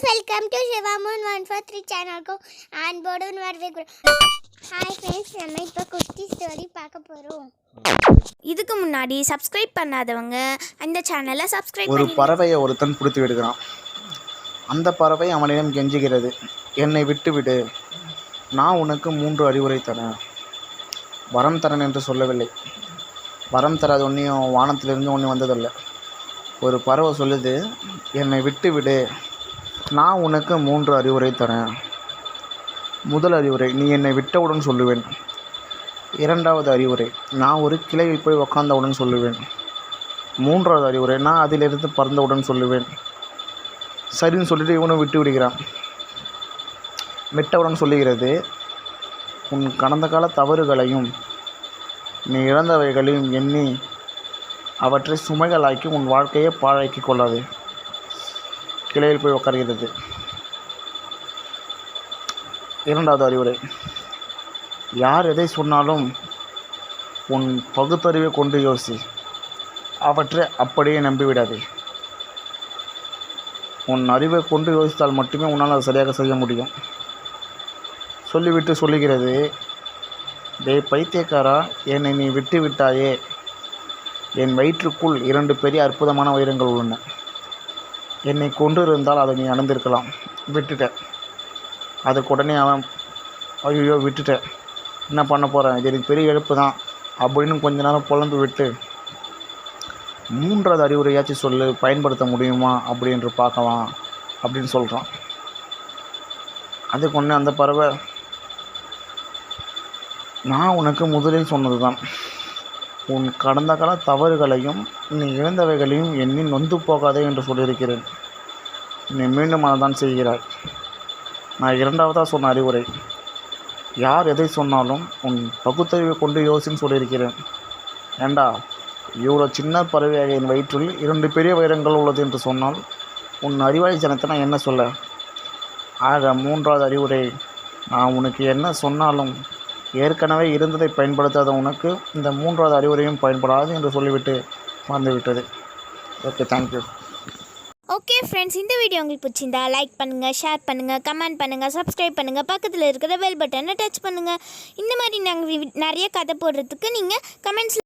Friends welcome to Sivamon one four three சேனலுக்கும் அன்போடு வரவேற்கிறோம் hi friends நம்ம இப்போ குட்டி ஸ்டோரி பார்க்க போகிறோம் இதுக்கு முன்னாடி சப்ஸ்கிரைப் பண்ணாதவங்க அந்த சேனலை சப்ஸ்கிரைப் ஒரு பறவையை ஒருத்தன் பிடித்து விடுகிறான். அந்த பறவை அவனிடம் கெஞ்சுகிறது. என்னை விட்டுவிடு நான் உனக்கு மூன்று அறிவுரை தரேன். வரம் தரேன் என்று சொல்லவில்லை. வரம் தராது ஒன்றையும் வானத்திலிருந்து ஒன்றும் வந்ததில்லை. ஒரு பறவை சொல்லுது என்னை விட்டுவிடு நான் உனக்கு மூன்று அறிவுரை தரேன். முதல் அறிவுரை நீ என்னை விட்டவுடன் சொல்லுவேன். இரண்டாவது அறிவுரை நான் ஒரு கிளையில் போய் உக்காந்தவுடன் சொல்லுவேன். மூன்றாவது அறிவுரை நான் அதிலிருந்து பறந்தவுடன் சொல்லுவேன். சரின்னு சொல்லிட்டு இவனும் விட்டு விடுகிறான். விட்டவுடன் சொல்லுகிறது உன் கடந்த கால தவறுகளையும் நீ இழந்தவைகளையும் எண்ணி அவற்றை சுமைகளாக்கி உன் வாழ்க்கையை பாழாக்கி கொள்ளாதே. கிளையில் போய் உட்கார்கிறது இரண்டாவது அறிவுரை. யார் எதை சொன்னாலும் உன் பகுத்தறிவை கொண்டு யோசி. அவற்றை அப்படியே நம்பிவிடாதே. உன் அறிவை கொண்டு யோசித்தால் மட்டுமே உன்னால் அதை சரியாக செய்ய முடியும். சொல்லிவிட்டு சொல்லுகிறது டேய் பைத்தியக்காரா என்னை நீ விட்டு விட்டாயே என் வயிற்றுக்குள் இரண்டு பெரிய அற்புதமான உயிரங்கள் உள்ளன. என்னை கொண்டு இருந்தால் அதை நீ அணிந்திருக்கலாம். விட்டுட்டேன் அதுக்கு உடனே அவன் ஐயோ விட்டுட்டேன் என்ன பண்ண போகிறேன் இது எனக்கு பெரிய இழப்பு தான். அப்படின்னு கொஞ்ச நேரம் புலம்பி விட்டு மூன்றாவது அறிவுரையாச்சும் சொல்லு பயன்படுத்த முடியுமா அப்படின்று பார்க்கலாம் அப்படின்னு சொல்கிறான் அதுக்கு ஒன்று அந்த பறவை நான் உனக்கு முதலில் சொன்னது தான் உன் கடந்த கால தவறுகளையும் நீ இழந்தவைகளையும் எண்ணி நொந்து போகாதே என்று சொல்லியிருக்கிறேன். நீ மீண்டும் அதைதான் செய்கிறாய். நான் இரண்டாவதாக சொன்ன அறிவுரை. யார் எதை சொன்னாலும் உன் பகுத்தறிவை கொண்டு யோசின்னு சொல்லியிருக்கிறேன். ஏண்டா இவ்வளோ சின்ன பறவையாக என் வயிற்றில் இரண்டு பெரிய வைரங்கள் உள்ளது என்று சொன்னால் உன் அறிவாளி ஜனத்தை நான் என்ன சொல்ல? ஆக மூன்றாவது அறிவுரை நான் உனக்கு என்ன சொன்னாலும் ஏற்கனவே இருந்ததை பயன்படுத்தாத உனக்கு இந்த மூன்றாவது அறிவுரையும் பயன்படாது என்று சொல்லிவிட்டு மறந்துவிட்டது. Okay thank you okay friends இந்த வீடியோ உங்களுக்கு பிடிச்சிருந்தா லைக் பண்ணுங்கள் ஷேர் பண்ணுங்கள் கமெண்ட் பண்ணுங்கள் சப்ஸ்கிரைப் பண்ணுங்கள் பக்கத்தில் இருக்கிற பெல் பட்டனை டச் பண்ணுங்கள் இந்த மாதிரி நாங்கள் நிறைய கதை போடுறதுக்கு நீங்கள் கமெண்ட்ஸில்